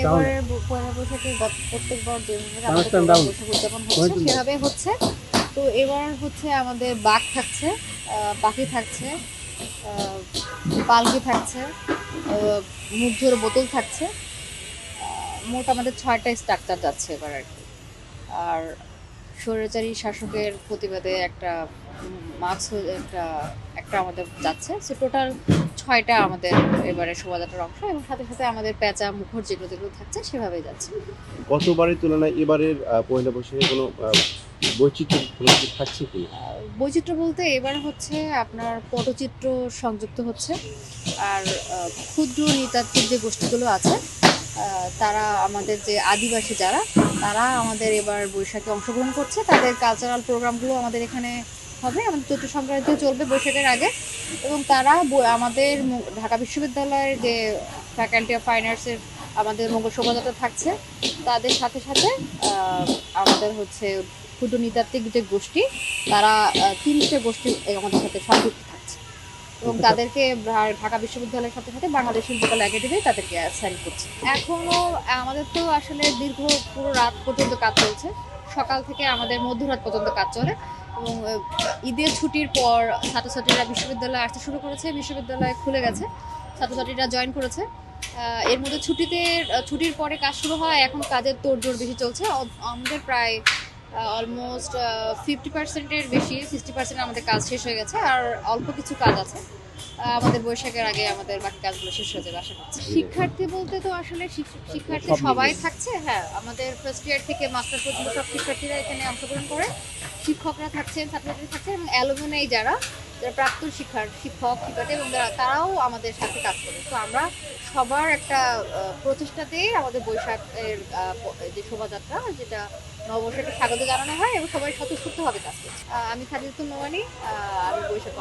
এবারে পয়লা বৈশাখে প্রত্যেকবার যেভাবে আমাদের Understand পয়লা down. বৈশাখ উদযাপন হচ্ছে সেভাবে হচ্ছে তো এবার হচ্ছে আমাদের বাঘ থাকছে পাখি থাকছে পালকি থাকছে মুগ্ধর বোতল থাকছে মোট আমাদের ছয়টা স্ট্রাকচার যাচ্ছে এবার আর কি। আর স্বৈরাচারী শাসকের প্রতিবাদে একটা মার্কস একটা একটা আমাদের যাচ্ছে। সো টোটাল ছয়টা আমাদের এবারে শোভাযাত্রার অংশ এবং সাথে সাথে আমাদের পেঁচা মুখর যেগুলো যেগুলো থাকছে সেভাবে যাচ্ছে। গতবারের তুলনায় এবারের পয়লা বৈশাখে কোনো বৈচিত্র্য থাকছে কি? বৈচিত্র্য বলতে এবার হচ্ছে আপনার পটচিত্র সংযুক্ত হচ্ছে। আর ক্ষুদ্র নৃতাত্ত্বিক যে গোষ্ঠীগুলো আছে তারা আমাদের যে আদিবাসী যারা, তারা আমাদের এবার বৈশাখে অংশগ্রহণ করছে। তাদের কালচারাল প্রোগ্রামগুলো আমাদের এখানে হবে। আমাদের চৈত্র সংক্রান্তি চলবে বৈশাখের আগে। এবং তারা আমাদের ঢাকা বিশ্ববিদ্যালয়ের যে ফ্যাকাল্টি অফ ফাইন আর্টসের আমাদের মঙ্গল শোভাযাত্রা থাকছে, তাদের সাথে সাথে আমাদের হচ্ছে ক্ষুদ্র নৃতাত্ত্বিক যে গোষ্ঠী, তারা তিরিশটা গোষ্ঠী আমাদের সাথে সংযুক্ত এবং তাদেরকে ঢাকা বিশ্ববিদ্যালয়ের সাথে সাথে বাংলাদেশ শিল্পকলা একাডেমি তাদেরকে অ্যাসাইন করছে। এখনও আমাদের তো আসলে দীর্ঘ পুরো রাত পর্যন্ত কাজ চলছে। সকাল থেকে আমাদের মধ্যরাত পর্যন্ত কাজ চলে। এবং ঈদের ছুটির পর ছাত্রছাত্রীরা বিশ্ববিদ্যালয়ে আসতে শুরু করেছে। বিশ্ববিদ্যালয় খুলে গেছে। ছাত্রছাত্রীরা জয়েন করেছে। এর মধ্যে ছুটিতে, ছুটির পরে কাজ শুরু হয়। এখন কাজের তোড়জোড় বেশি চলছে। আমাদের প্রায় অলমোস্ট ফিফটি পার্সেন্টের বেশি সিক্সটি পার্সেন্ট আমাদের কাজ শেষ হয়ে গেছে আর অল্প কিছু কাজ আছে। আমাদের বৈশাখের আগে আমাদের বাকি কাজগুলো শেষ হয়ে যাবে আশা করছি। শিক্ষার্থী বলতে তো আসলে শিক- শিক্ষার্থী সবাই থাকছে হ্যাঁ আমাদের ফার্স্ট ইয়ার থেকে মাস্টার পর্যন্ত সব শিক্ষার্থীরা এখানে অংশগ্রহণ করে। শিক্ষকরা থাকছেন ছাত্রছাত্রী থাকছেন এবং অ্যালুমিনাই যারা প্রাক্তন শিক্ষার শিক্ষক শিক্ষার্থী এবং তারাও আমাদের সাথে কাজ করে। তো আমরা সবার একটা প্রচেষ্টাতে আমাদের বৈশাখের যে শোভাযাত্রা, যেটা নববর্ষকে স্বাগত জানানো হয় এবং সবাই স্বতঃস্ফূর্তভাবে কাজ করছে। আমি খাদিজুল নোমানি আমি বৈশাখ